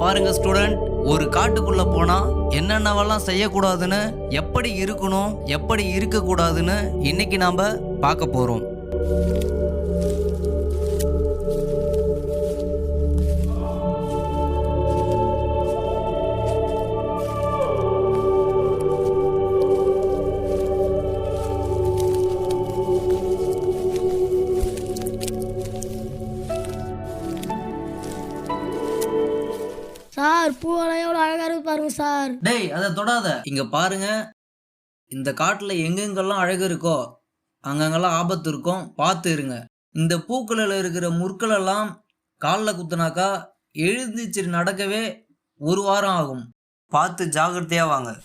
பாருங்க ஸ்டூடெண்ட் ஒரு காட்டுக்குள்ள போனா என்னென்னவெல்லாம் செய்யக்கூடாதுன்னு எப்படி இருக்கணும் எப்படி இருக்கக்கூடாதுன்னு இன்னைக்கு நாம பார்க்க போறோம். சார் பூவெல்லாம் எவ்வளோ அழகா இருக்கு பாருங்க சார். டேய் அதை தொடாத. இங்க பாருங்க. இந்த காட்டுல எங்கெங்கெல்லாம் அழகு இருக்கோ அங்கங்கெல்லாம் ஆபத்து இருக்கும். பார்த்து இருங்க. இந்த பூக்களில் இருக்கிற முற்கள் எல்லாம் காலில் குத்துனாக்கா எழுந்திருச்சு நடக்கவே ஒரு வாரம் ஆகும். பார்த்து ஜாகிரதையா வாங்க.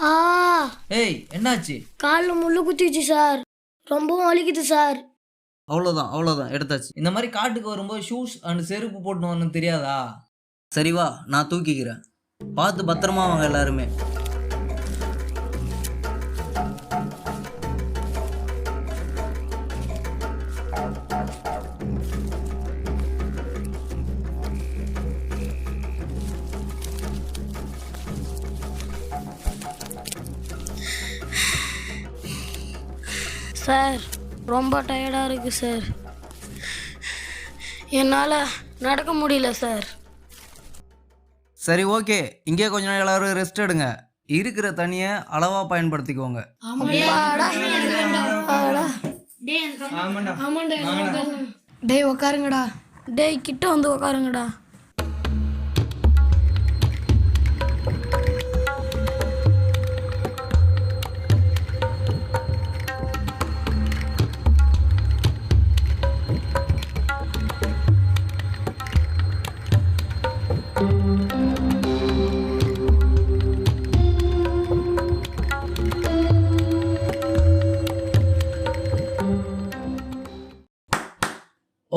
ஆ. ஏய் என்னாச்சு? காலில் முள்ளு குத்திச்சு சார். ரொம்பவும் வலிக்குது சார். அவ்வளோதான் அவ்வளோதான் எடுத்தாச்சு. இந்த மாதிரி காட்டுக்கு வரும்போது ஷூஸ் அண்ட் செருப்பு போட்டு வரணும் தெரியாதா? சரி வா நான் தூக்கிக்கிறேன். பார்த்து பத்திரமா வாங்க எல்லாருமே. சார் ரொம்ப டயர்டாக இருக்கு சார் என்னால் நடக்க முடியல சார் சரி ஓகே இங்கே கொஞ்ச நேரம் எல்லாரும் ரெஸ்ட் எடுங்க. இருக்கிற தண்ணியை அளவாக பயன்படுத்திக்கோங்க. டேய் உக்காருங்கடா. டேய் கிட்ட வந்து உக்காருங்கடா.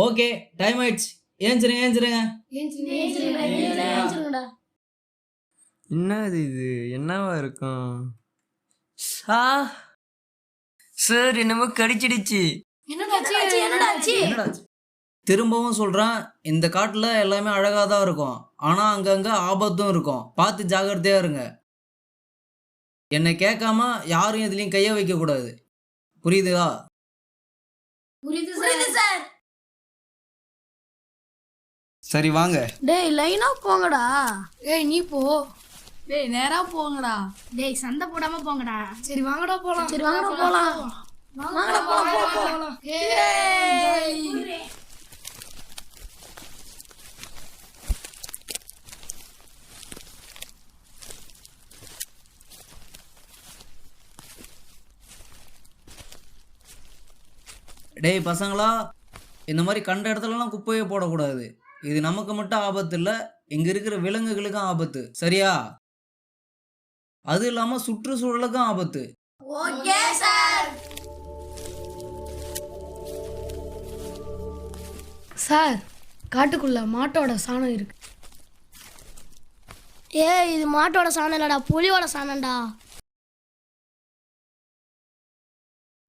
ஓகே டைம் ஆயிடுச்சு. ஏஞ்சிருங்க ஏஞ்சிருங்க. என்னது இது? என்னவா இருக்கும்? சா. சார் என்னமோ கடிச்சிடுச்சு? திரும்பவும் சொல்றேன் இந்த காட்டுல எல்லாமே அழகா தான் இருக்கும். ஆனா அங்கங்க ஆபத்தும் இருக்கும். பார்த்து ஜாகிரதையா இருங்க. என்னை கேட்காம யாரும் எதுலயும் கைய வைக்க கூடாது புரியுதா புரியுது சார். சரி வாங்க. டேய் லைனா போங்கடா. ஏய் நீ போ. டேய் நேரா போங்கடா. டேய் சண்டை போடாம போங்கடா. சரி வாங்கடா போலாம். சரி வாங்கடா போலாம். வாங்கடா போலாம் போலாம் டேய் பசங்களா இந்த மாதிரி கண்ட இடத்துலலாம் குப்பையை போடக்கூடாது. இது நமக்கு மட்டும் ஆபத்து இல்லை இங்க இருக்கிற விலங்குகளுக்கும் ஆபத்து. சரியா? அது இல்லாம சுற்றுச்சூழலுக்கும் ஆபத்து. சார் காட்டுக்குள்ள மாட்டோட சாணம் இருக்கு. ஏய் இது மாட்டோட சாணம் இல்லடா புலியோட சாணம்டா.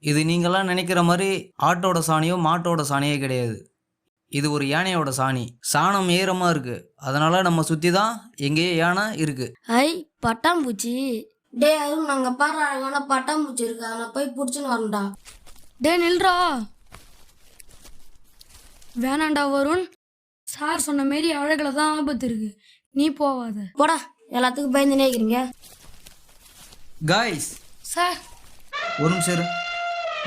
இது நீங்களாம் நினைக்கிற மாதிரி ஆட்டோட சாணியோ மாட்டோட சாணியோ கிடையாது. இது ஒரு யானையோட சாணி. சாணம் ஈரமா இருக்கு. அதனால நம்ம சுத்தி தான் எங்கேயோ யானை இருக்கு. ஐ பட்டாம்பூச்சி. டேய் அதுவும் நாங்கள் பாரு அழகான பட்டாம்பூச்சி இருக்கு அதில் போய் பிடிச்சின்னு வரணும்டா டேய் நில்றா. வேணாண்டா வருண். சார் சொன்ன மாரி அழகுல தான் ஆபத்து இருக்கு. நீ போவாத. போடா. எல்லாத்துக்கும் பயந்துனே இருக்கிறீங்க காய்ஸ் சார். ஒரு நிமிஷம் இரு.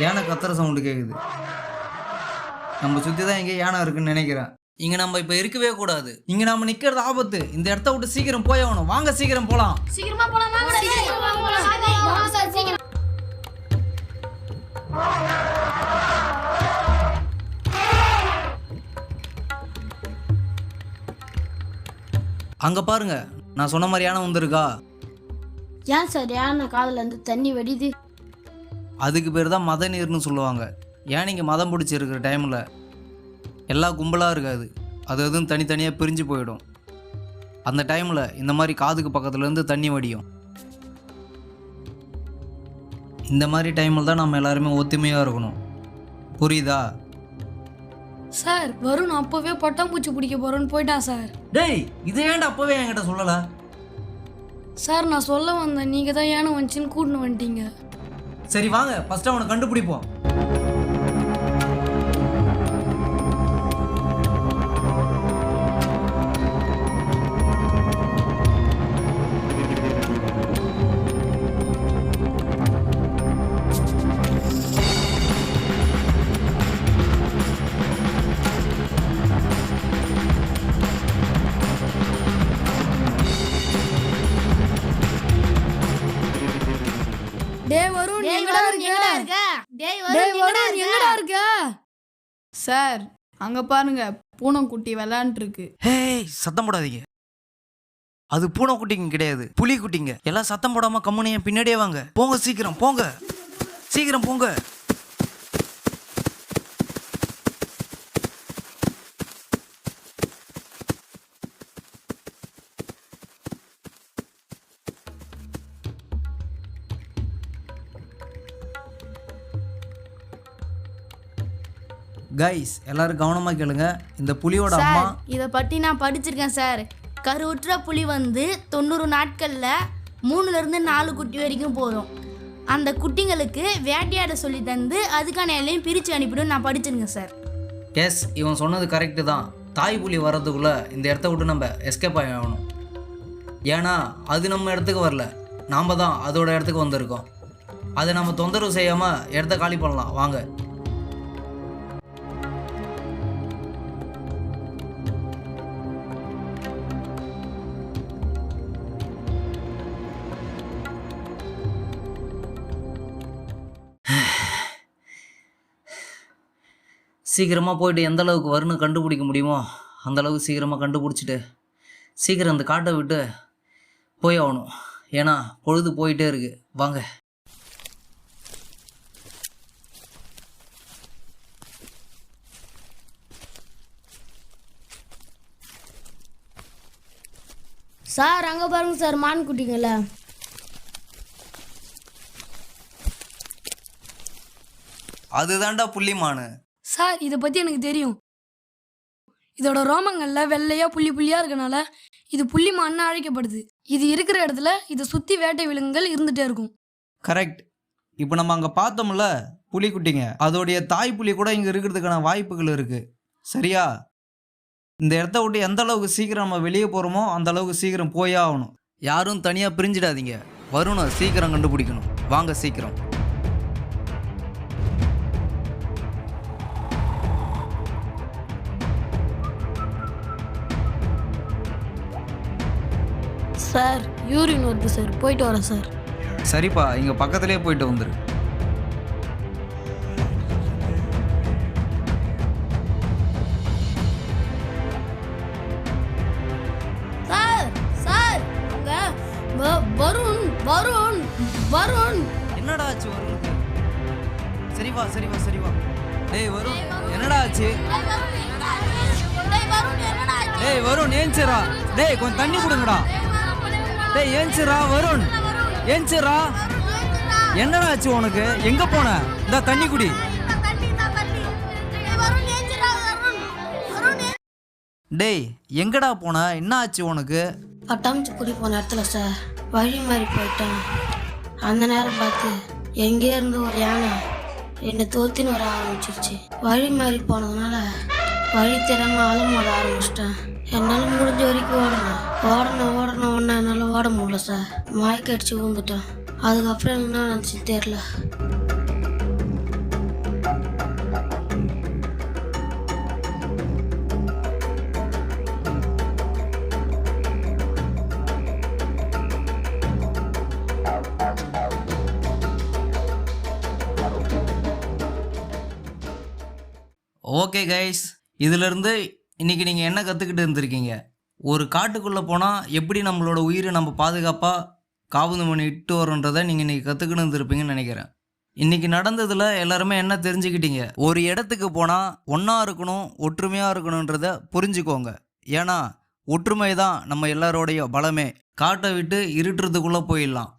யானை கத்துற சவுண்டு கேக்குது. நம்ம சுத்தி தான் எங்கேயோ யானை இருக்குன்னு நினைக்கிறேன். இங்க நம்ம இப்ப இருக்கவே கூடாது. இங்க நம்ம நிக்கிறது ஆபத்து. இந்த இடத்த விட்டு சீக்கிரம் போய் ஆகணும். வாங்க சீக்கிரம் போலாம். சீக்கிரமா போலாம் சீக்கிரமா போலாம் வாங்க சார் சீக்கிரம் அங்க பாருங்க. நான் சொன்ன மாதிரி யானை வந்திருக்கா? ஏன் சார் யானை காதுல இருந்து தண்ணி வடியுது? அதுக்கு பேர் தான் மத நீர்னு சொல்லுவாங்க. யானைங்க மதம் பிடிச்சிருக்கிற டைமில் எல்லா கும்பலாக இருக்காது. அது எதுவும் தனித்தனியாக பிரிஞ்சு போயிடும். அந்த டைமில் இந்த மாதிரி காதுக்கு பக்கத்துலேருந்து தண்ணி வடியும். இந்த மாதிரி டைமில் தான் நம்ம எல்லாருமே ஒத்துமையாக இருக்கணும். புரியுதா? சார் வருண் அப்போவே பட்டாம்பூச்சி பிடிக்க போகிறோன்னு போயிட்டான் சார். டேய் இதை ஏன்டா அப்பவே என்கிட்ட சொல்லலை? சார் நான் சொல்ல வந்தேன். நீங்கள் தான் ஏன வந்துச்சுன்னு கூட்டின்னு வந்துட்டீங்க? சரி வாங்க. ஃபர்ஸ்ட் அவனை கண்டுபிடிப்போம். சார் அங்க பாருங்க பூனைக்குட்டி விளையாண்டுருக்கு. ஏய் சத்தம் போடாதீங்க. அது பூனைக்குட்டிங்க கிடையாது புலிக்குட்டிங்க. எல்லாம் சத்தம் போடாம கம்முனையும் பின்னாடியே வாங்க. போங்க சீக்கிரம் போங்க. சீக்கிரம் போங்க. கைஸ் எல்லாரும் கவனமா கேளுங்க. இந்த புலியோட அம்மா இதை பற்றி நான் படிச்சிருக்கேன் சார் கருவுற்ற புலி வந்து தொண்ணூறு நாட்களில் மூணுலேருந்து நாலு குட்டி வரைக்கும் போதும் அந்த குட்டிங்களுக்கு வேட்டையாட சொல்லி தந்து அதுக்கான எல்லையும் பிரித்து அனுப்பிடும் நான் படிச்சிருக்கேன் சார் எஸ் இவன் சொன்னது கரெக்டு தான். தாய் புலி வர்றதுக்குள்ள இந்த இடத்த விட்டு நம்ம எஸ்கேப் ஆகணும். ஏன்னா அது நம்ம இடத்துக்கு வரல. நாம் தான் அதோட இடத்துக்கு வந்திருக்கோம். அதை நம்ம தொந்தரவு செய்யாமல் இடத்த காலி பண்ணலாம். வாங்க. சீக்கிரமாக போயிட்டு எந்த அளவுக்கு வரும்னு கண்டுபிடிக்க முடியுமோ அந்த அளவுக்கு சீக்கிரமாக கண்டுபிடிச்சிட்டு சீக்கிரம் அந்த காட்டை விட்டு போய் ஆகணும். ஏன்னா பொழுது போயிட்டே இருக்கு. வாங்க. சார் அங்கே பாருங்க சார் மான் குட்டிங்கள அதுதான்டா புள்ளிமானு சார் இதை பற்றி எனக்கு தெரியும். இதோட ரோமங்கள்ல வெள்ளையா புள்ளி புள்ளியா இருக்கனால இது புள்ளி மண்ணு அழைக்கப்படுது. இது இருக்கிற இடத்துல இதை சுற்றி வேட்டை விலங்குகள் இருந்துகிட்டே இருக்கும். கரெக்ட் இப்போ நம்ம அங்கே பார்த்தோம்ல புலிக்குட்டிங்க அதோடைய தாய் புலி கூட இங்கே இருக்கிறதுக்கான வாய்ப்புகள் இருக்குது சரியா? இந்த இடத்த விட்டு எந்த அளவுக்கு சீக்கிரம் நம்ம வெளியே போகிறோமோ அந்த அளவுக்கு சீக்கிரம் போயே ஆகணும். யாரும் தனியாக பிரிஞ்சிடாதீங்க. வரணும் சீக்கிரம் கண்டுபிடிக்கணும். வாங்க சீக்கிரம். சார். யூரின் வருது சார். போயிட்டு வரேன் சார். சரிப்பா இங்கே பக்கத்துலேயே போயிட்டு வந்துரு. சார் சார் அங்க வ- வருண் வருண் வருண். என்னடா ஆச்சு வருணுக்கு? சரி வா சரி வா சரி வா டேய் வருண் என்னடா ஆச்சு? டேய் வருண் ஏஞ்சிரா டேய் கொஞ்சம் தண்ணி கொடுங்கடா. டேய் ஏஞ்சிரா வருண். ஏஞ்சிரா. என்னடா ஆச்சு உனக்கு? எங்க போன? இந்த தண்ணி குடி. டேய் எங்கடா போன? என்ன ஆச்சு உனக்கு? பட்டாம்பூச்சி குடி போன இடத்துல சார். வழி மாதிரி போயிட்டேன். அந்த நேரம் பார்த்து எங்கே இருந்து ஒரு யானை என்னை தோத்தின்னு வர ஆரம்பிச்சிருச்சு. வழி மாதிரி போனதுனால வழி தெரியாம அலமோட ஆரம்பிச்சிட்டேன். என்னால் முடிஞ்ச வரைக்கும் ஓடணும் ஓடணும் ஓடணும் ஒன்று என்னால் ஓட முடியல சார் மயக்க அடிச்சு விழுந்துட்டேன். அதுக்கப்புறம் என்ன நினச்சி தெரில ஓகே கைஸ் இதிலிருந்து இன்னைக்கு நீங்கள் என்ன கற்றுக்கிட்டு இருந்திருக்கீங்க? ஒரு காட்டுக்குள்ளே போனால் எப்படி நம்மளோட உயிரை நம்ம பாதுகாப்பாக காவந்து பண்ணி இட்டு வரோன்றதை நீங்கள் இன்றைக்கி கற்றுக்கிட்டு இருந்திருப்பீங்கன்னு நினைக்கிறேன். இன்றைக்கி நடந்ததில் எல்லாருமே என்ன தெரிஞ்சுக்கிட்டீங்க? ஒரு இடத்துக்கு போனால் ஒன்றா இருக்கணும் ஒற்றுமையாக இருக்கணுன்றத புரிஞ்சுக்கோங்க. ஏன்னா ஒற்றுமை தான் நம்ம எல்லாரோடைய பலமே. காட்டை விட்டு இருட்டுறதுக்குள்ளே போயிடலாம்.